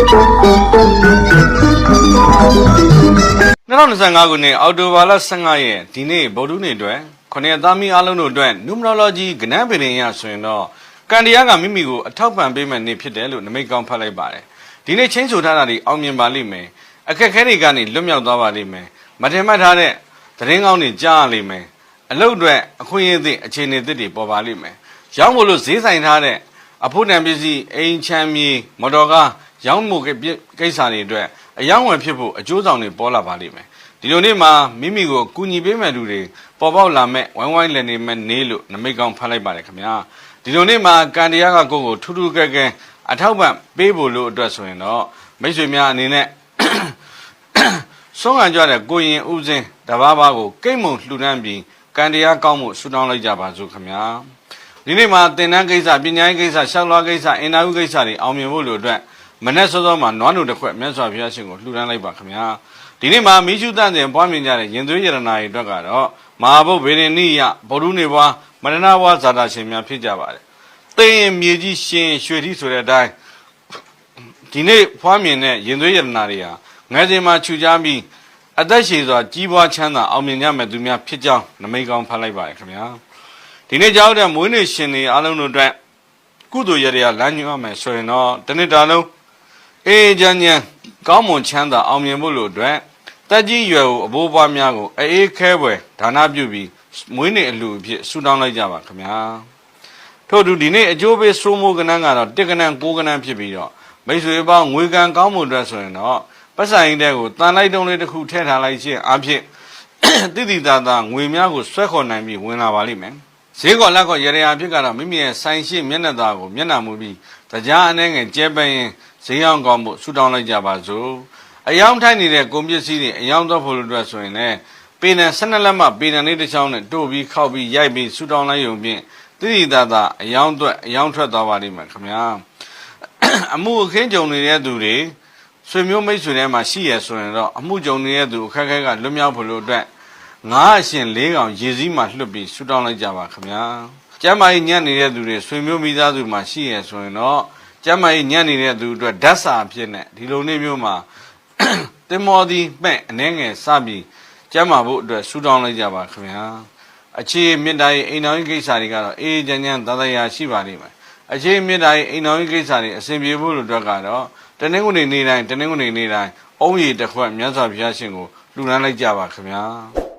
2025ခုနှစ်အောက်တိုဘာလ15ရက်ဒီနေ့ဗုဒ္ဓနေ့အတွက်ခொနည်းသားမီအားလုံးတို့အတွက် numerology ကဏ္ဍပင်ရဆိုရင်တော့ကံတရားကမိမိကိုအထောက်ပံ့ပေးမဲ့နေ့ဖြစ်တယ်လို့နမိတ်ကောင်းဖတ်လိုက်ပါတယ်ဒီနေ့ချင်းဆိုထားတာဒီအောင်မြင်ပါလိမ့်မယ်အခက်အခဲတွေကနေလွတ်မြောက်သွားပါလိမ့်မယ်မထင်မှတ်ထားတဲ့သတင်းကောင်းတွေကြားရလိမ့်မယ်အလုပ်အတွက်အခွင့်အရေးသည့်အခြေအနေသစ်တွေပေါ်ပါလိမ့်မယ်ရောင်းဖို့လို့ဈေးဆိုင်ထားတဲ့အဖို့တန်ပစ္စည်းအိမ်ချမ်းမြေမော်တော်ကား ရောင်းဖို့ကိစ္စတွေအတွက်အယောင်းဝယ်ဖြစ်ဖို့အကျိုးဆောင်တွေပေါ်လာပါလိမ့်မယ်ဒီလိုနေ့မှာမိမိကိုကူညီပေးမဲ့လူတွေပေါ်ပေါက်လာမဲ့ဝိုင်းဝိုင်းလည်းနေမဲ့နေလို့နမိတ်ကောင်းဖတ်လိုက်ပါတယ်ခင်ဗျာဒီလိုနေ့မှာကံတရားကကိုယ့်ကိုထူးထူးကဲကဲအထောက်ပံ့ပေးဖို့လို့အတွက်ဆိုရင်တော့မိတ်ဆွေများအနေနဲ့ဆုံးခံကြတဲ့ကိုရင်ဥစဉ်တဘာဘာကိုကိတ်မုံလှူဒန်းပြီးကံတရားကောင်းမှုဆုတောင်းလိုက်ကြပါစို့ခင်ဗျာဒီနေ့မှာသင်တန်းကိစ္စပညာရေးကိစ္စရှောက်လွှားကိစ္စအင်တာဗျူးကိစ္စတွေအောင်မြင်ဖို့လို့အတွက် မနေ့စောစောမှာနွားနိုတစ်ခွက်မြတ်စွာဘုရားရှင်ကိုလှူဒန်းလိုက်ပါခင်ဗျာဒီနေ့မှာမိရှုတန်တဲ့ပွားမြင်ကြတဲ့ရင်သွေးရတနာတွေအတွက်ကတော့မဟာဘုတ်ဗေဒနိယဗုဒ္ဓနေဘွားမရဏဘွားဇာတာရှင်များဖြစ်ကြပါတယ်သိရင်မြေကြီးရှင်ရွှေတိဆိုတဲ့အတိုင်းဒီနေ့ဖွားမြင်တဲ့ရင်သွေးရတနာတွေဟာငယ်စဉ်မှာခြူကြပြီးအသက်ရှည်စွာကြီးပွားချမ်းသာအောင်မြင်ကြမဲ့သူများဖြစ်ကြောင်းနမိတ်ကောင်းဖတ်လိုက်ပါတယ်ခင်ဗျာဒီနေ့ကြောက်တဲ့မွေးနေ့ရှင်တွေအားလုံးတို့အတွက်ကုသိုလ်ရရလမ်းညွှန်ရမယ်ဆိုရင်တော့တနေ့တာလုံး အေးချမ်းချမ်းကောင်းမွန်ချမ်းသာအောင်မြင်ဖို့လို့အတွက်တက်ကြီးရွယ်ကိုအဘိုးဘွားများကိုအေးခဲပွဲဒါနပြုပြီးမွေးနေ့အလှအဖြစ်ဆုတောင်းလိုက်ကြပါခင်ဗျာထို့သူဒီနေ့အကျိုးပေးစိုးမိုးကနန်းကတော့တစ်ကနန်းကိုးကနန်းဖြစ်ပြီးတော့မိတ်ဆွေပေါင်းငွေကံကောင်းမှုအတွက်ဆိုရင်တော့ပတ်ဆိုင်ရင်တဲ့ကိုတန်လိုက်တုံးလေးတစ်ခုထည့်ထားလိုက်ခြင်းအဖြစ်တိတိတသာငွေများကိုဆွဲခေါ်နိုင်ပြီးဝင်လာပါလိမ့်မယ်ဈေးကော်လက်ကော်ရရအဖြစ်ကတော့မိမိရဲ့ဆိုင်ရှိမျက်နှာသားကိုမျက်နှာမူပြီးတရားအနေငယ်ကျဲပရင် ဈေးအောင်ကောင်းမှုဆူတောင်းလိုက်ကြပါစို့အယောင်ထိုက်နေတဲ့ကုန်ပစ္စည်းတွေအယောင်တော့ဖို့လို့အတွက်ဆိုရင်လည်းပေနံ12လက်မှပေနံလေးတစ်ချောင်းနဲ့တို့ပြီးခောက်ပြီးရိုက်ပြီးဆူတောင်းလိုက်ရုံဖြင့်တိတိတသာအယောင်အတွက်အယောင်ထွက်သွားပါလိမ့်မယ်ခင်ဗျာအမှုအခင်းကြုံနေတဲ့သူတွေဆွေမျိုးမိတ်ဆွေထဲမှာရှိရဆိုရင်တော့အမှုကြုံနေတဲ့သူအခက်အခဲကလွတ်မြောက်ဖို့လို့အတွက်ငါးအရှင်၄ကောင်ရေစည်းမှာလွတ်ပြီးဆူတောင်းလိုက်ကြပါခင်ဗျာကျမ်းမာရေးညံ့နေတဲ့သူတွေဆွေမျိုးမိသားစုမှာရှိရဆိုရင်တော့ ကျမ်းမာရေးညံ့နေတဲ့သူအတွက်ဓာတ်စာအဖြစ်နဲ့ဒီလိုနေ့မျိုးမှာတင်မောဒီမဲ့အနေငယ်စပြီးကျမ်းမာဖို့အတွက်ဆူတောင်းလိုက်ကြပါခင်ဗျာအခြေမေတ္တာရေးအိမ်တော်ရေးကိစ္စတွေကတော့အေးချမ်းချမ်းသာသာရာရှိပါလိမ့်မယ်အခြေမေတ္တာရေးအိမ်တော်ရေးကိစ္စတွေအစဉ်ပြေဖို့လို့အတွက်ကတော့တနင်္ဂနွေနေ့တိုင်းတနင်္ဂနွေနေ့တိုင်းအုံးရည်တစ်ခွက်မြတ်စွာဘုရားရှင်ကိုလှူဒန်းလိုက်ကြပါခင်ဗျာ